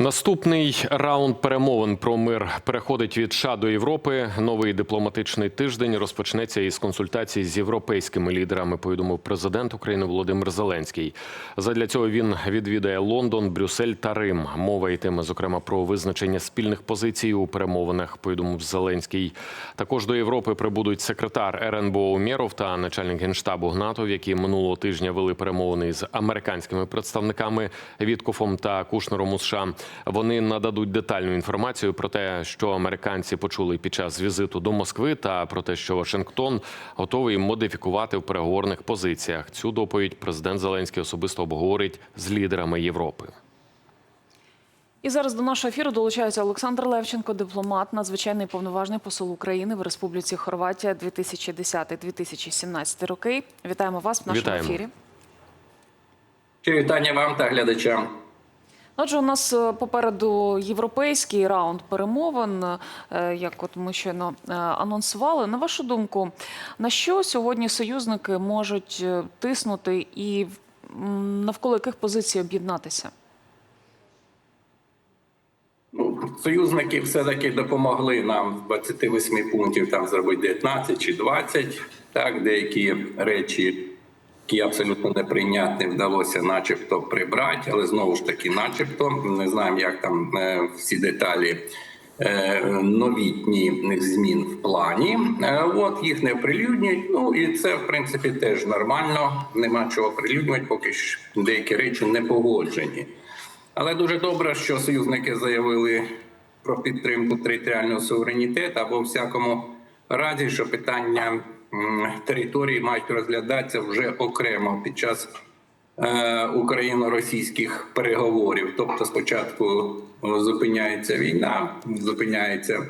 Наступний раунд перемовин про мир переходить від США до Європи. Новий дипломатичний тиждень розпочнеться із консультацій з європейськими лідерами. Повідомив президент України Володимир Зеленський. Задля цього він відвідає Лондон, Брюссель та Рим. Мова йтиме зокрема про визначення спільних позицій у перемовинах. Повідомив Зеленський. Також до Європи прибудуть секретар РНБО Умєров та начальник генштабу Гнатов, які минулого тижня вели перемовини з американськими представниками Віткофом та Кушнером у США. Вони нададуть детальну інформацію про те, що американці почули під час візиту до Москви, та про те, що Вашингтон готовий модифікувати в переговорних позиціях. Цю доповідь президент Зеленський особисто обговорить з лідерами Європи. І зараз до нашого ефіру долучається Олександр Левченко, дипломат, надзвичайний повноважний посол України в Республіці Хорватія 2010-2017 роки. Вітаємо вас в нашому Вітаємо. ефірі. Вітання вам та глядачам. Отже, у нас е, попереду європейський раунд перемовин, е, як от ми щойно е, анонсували. На вашу думку, на що сьогодні союзники можуть тиснути і навколо яких позицій об'єднатися? Ну, союзники все-таки допомогли нам з 28 пунктів там зробити 19 чи 20. Так, деякі речі, які абсолютно неприйнятні, вдалося начебто прибрати, але знову ж таки, начебто, не знаємо, як там е, всі деталі. е, Новітніх змін в плані, Е, от їх не оприлюднюють. Ну і це в принципі теж нормально. Нема чого оприлюднювати, поки ж деякі речі не погоджені. Але дуже добре, що союзники заявили про підтримку територіального суверенітету або в всякому разі, що питання території мають розглядатися вже окремо під час е, україно-російських переговорів. Тобто, спочатку е, зупиняється війна, зупиняються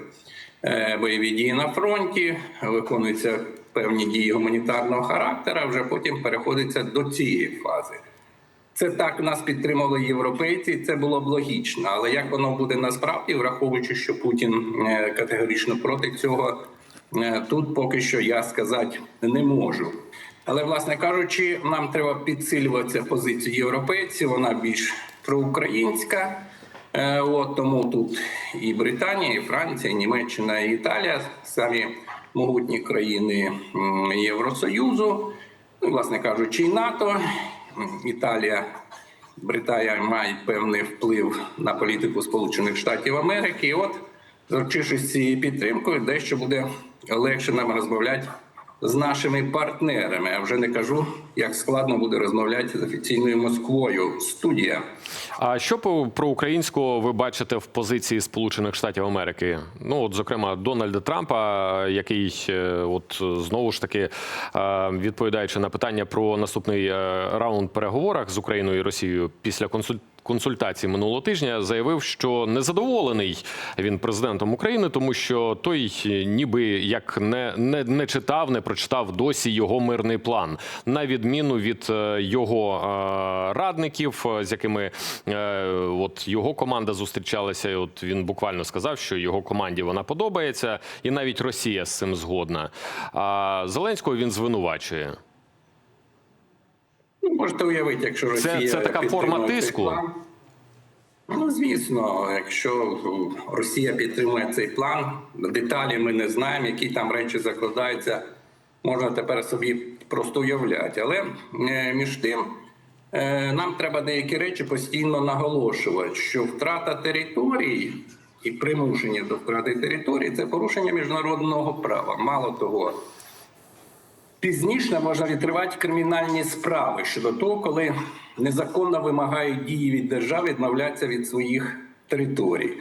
е, бойові дії на фронті, виконуються певні дії гуманітарного характеру, а вже потім переходиться до цієї фази. Це так нас підтримали європейці. Це було б логічно. Але як воно буде насправді, враховуючи, що Путін категорично проти цього, тут поки що я сказати не можу. Але, власне кажучи, нам треба підсилювати позицію європейців. Вона більш проукраїнська. Е, От тому тут і Британія, і Франція, і Німеччина, і Італія самі могутні країни Євросоюзу, ну, власне кажучи, і НАТО. Італія, Британія мають певний вплив на політику Сполучених Штатів Америки. От, заручившись цією підтримкою, дещо буде легше нам розмовляти з нашими партнерами. Я вже не кажу, як складно буде розмовляти з офіційною Москвою. Студія. А що про українського ви бачите в позиції Сполучених Штатів Америки? Ну от зокрема Дональда Трампа, який е, от знову ж таки е, відповідаючи на питання про наступний е, раунд переговорах з Україною і Росією після консультації. Консультації минулого тижня заявив, що незадоволений він президентом України, тому що той ніби як не, не, не читав, не прочитав досі його мирний план, на відміну від е, його е, радників, е, з якими е, от його команда зустрічалася. і От він буквально сказав, що його команді вона подобається, і навіть Росія з цим згодна. А Зеленського він звинувачує. Можете уявити, якщо Росія це така форма тиску? план. Ну, звісно, якщо Росія підтримує цей план, деталі ми не знаємо, які там речі закладаються, можна тепер собі просто уявляти. Але е, між тим е, нам треба деякі речі постійно наголошувати, що втрата території і примушення до втрати території це порушення міжнародного права. Мало того, Пізніше можна відкривати кримінальні справи щодо того, коли незаконно вимагають дії від держави відмовлятися від своїх територій.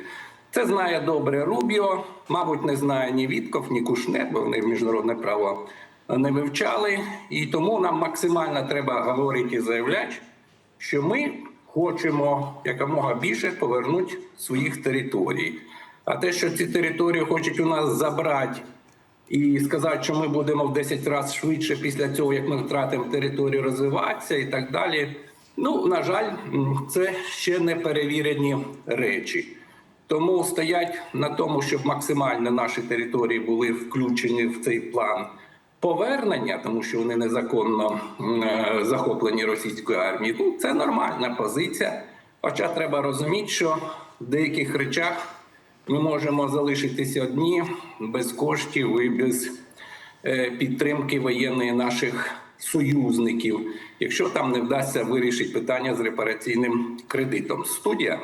Це знає добре Рубіо, мабуть, не знає ні Вітков, ні Кушнет, бо вони міжнародне право не вивчали. І тому нам максимально треба говорити і заявляти, що ми хочемо якомога більше повернути своїх територій. А те, що ці території хочуть у нас забрати і сказати, що ми будемо в 10 разів швидше після цього, як ми втратимо територію, розвиватися і так далі. Ну, на жаль, це ще не перевірені речі. Тому стоять на тому, щоб максимально наші території були включені в цей план повернення, тому що вони незаконно е, захоплені російською армією. Ну, це нормальна позиція. Хоча треба розуміти, що в деяких речах ми можемо залишитися одні без коштів і без е, підтримки воєнної наших союзників, якщо там не вдасться вирішити питання з репараційним кредитом. Студія.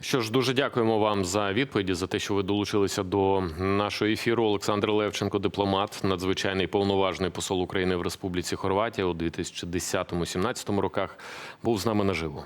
Що ж, дуже дякуємо вам за відповіді за те, що ви долучилися до нашого ефіру. Олександр Левченко, дипломат, надзвичайний повноважний посол України в Республіці Хорватія у 2010-2017 роках, був з нами наживо.